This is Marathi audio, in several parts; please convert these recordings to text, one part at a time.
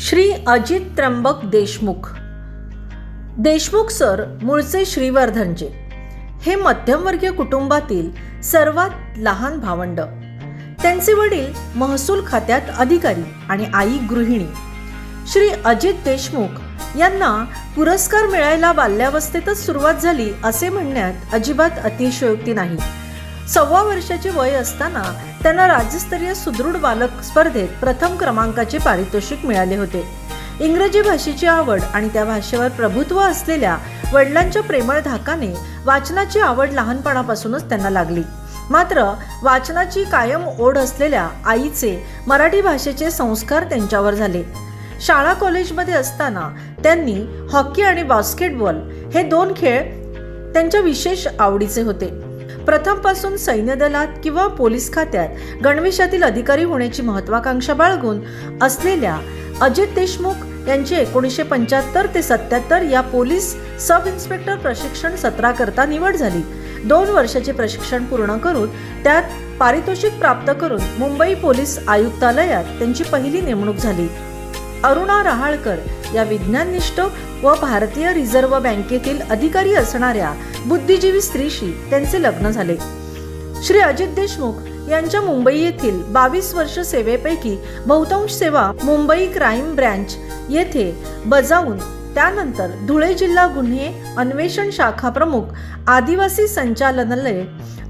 श्री अजित त्र्यंबक देशमुख. देशमुख सर मूळचे श्रीवर्धनचे हे मध्यमवर्गीय कुटुंबातील सर्वात लहान भावंड. त्यांचे वडील महसूल खात्यात अधिकारी आणि आई गृहिणी. श्री अजित देशमुख यांना पुरस्कार मिळायला बाल्यावस्थेतच सुरुवात झाली असे म्हणण्यात अजिबात अतिशयोक्ती नाही. सव्वा वर्षाची वय असताना त्यांना राज्यस्तरीय सुदृढ बालक स्पर्धेत प्रथम क्रमांकाचे पारितोषिक मिळाले होते. इंग्रजी भाषेची आवड आणि त्या भाषेवर प्रभुत्व असलेल्या वडिलांच्या प्रेमळ धाकाने वाचनाची आवड लहानपणापासूनच त्यांना लागली. मात्र वाचनाची कायम ओढ असलेल्या आईचे मराठी भाषेचे संस्कार त्यांच्यावर झाले. शाळा कॉलेजमध्ये असताना त्यांनी हॉकी आणि बास्केटबॉल हे दोन खेळ त्यांच्या विशेष आवडीचे होते. प्रथमपासून सैन्य दलात किंवा पोलीस खात्यात गणवेशातील अधिकारी होण्याची महत्वाकांक्षा बाळगून असलेल्या अजित देशमुख यांची एकोणीसशे पंच्याहत्तर ते सत्याहत्तर या पोलीस सब इन्स्पेक्टर प्रशिक्षण सत्राकरता निवड झाली. दोन वर्षाचे प्रशिक्षण पूर्ण करून त्यात पारितोषिक प्राप्त करून मुंबई पोलीस आयुक्तालयात त्यांची पहिली नेमणूक झाली. अरुणा रहाळकर या विज्ञाननिष्ठ व भारतीय रिझर्व्ह बँकेतील अधिकारी असणाऱ्या बुद्धिजीवी स्त्रीशी त्यांचे लग्न झाले. श्री अजित देशमुख यांच्या मुंबई येथील बावीस वर्ष सेवेपैकी बहुतांश सेवा मुंबई क्राईम ब्रँच येथे बजावून त्यानंतर धुळे जिल्हा गुन्हे अन्वेषण शाखा प्रमुख आदिवासी संचालनालय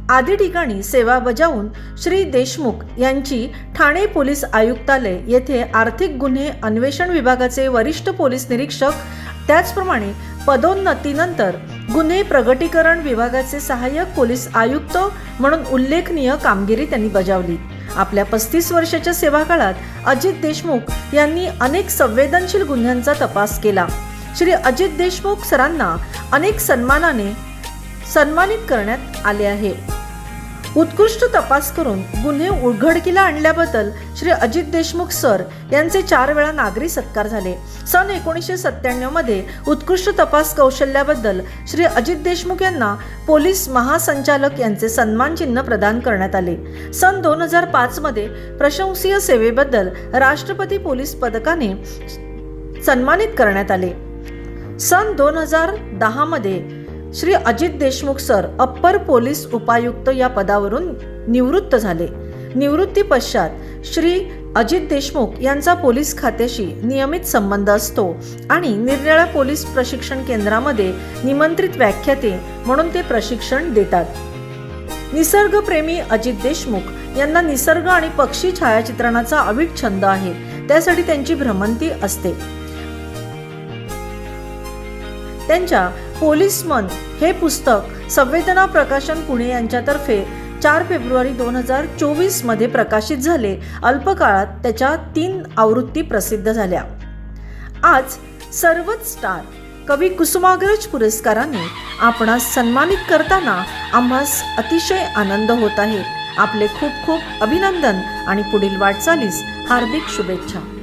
आदी ठिकाणी सेवा बजावून श्री देशमुख यांची ठाणे पोलीस आयुक्तालय येथे आर्थिक गुन्हे अन्वेषण विभागाचे वरिष्ठ पोलीस निरीक्षक त्याचप्रमाणे पदोन्नतीनंतर गुन्हे प्रगटीकरण विभागाचे सहाय्यक पोलीस आयुक्त म्हणून उल्लेखनीय कामगिरी त्यांनी बजावली. आपल्या पस्तीस वर्षाच्या सेवा काळात अजित देशमुख यांनी अनेक संवेदनशील गुन्ह्यांचा तपास केला. श्री अजित देशमुख सरांना अनेक सन्मानाने सन्मानित करण्यात आले आहे. उत्कृष्ट तपास करून गुन्हे उघडकीला आणल्याबद्दल श्री अजित देशमुख सर यांचे चार वेळा नागरी सत्कार झाले. सन एकोणीसशे सत्त्याण्णवमध्ये उत्कृष्ट तपास कौशल्याबद्दल श्री अजित देशमुख यांना पोलीस महासंचालक यांचे सन्मान चिन्ह प्रदान करण्यात आले. सन दोन हजार पाच मध्ये प्रशंसीय सेवेबद्दल राष्ट्रपती पोलीस पदकाने सन्मानित करण्यात आले. सन दोन हजार दहामध्ये Shri Ajit Deshmukh sir upper police उपायुक्त या पदावरून निवृत्त झाले. निवृत्ती पश्चात श्री अजित देशमुख यांचा पोलीस खात्याशी नियमित संबंध असतो आणि निरनिळ्या पोलीस प्रशिक्षण केंद्रामध्ये निमंत्रित व्याख्याते म्हणून ते प्रशिक्षण देतात. निसर्गप्रेमी अजित देशमुख यांना निसर्ग आणि पक्षी छायाचित्रणाचा अवीट छंद आहे. त्यासाठी त्यांची भ्रमंती असते. त्यांच्या पोलीस हे पुस्तक संवेदना प्रकाशन पुणे यांच्यातर्फे चार फेब्रुवारी दोन हजार चोवीसमध्ये प्रकाशित झाले. अल्पकाळात त्याच्या तीन आवृत्ती प्रसिद्ध झाल्या. आज सर्वच स्टार कवी कुसुमाग्रज पुरस्काराने आपणास सन्मानित करताना आम्हास अतिशय आनंद होत आहे. आपले खूप खूप अभिनंदन आणि पुढील वाटचालीस हार्दिक शुभेच्छा.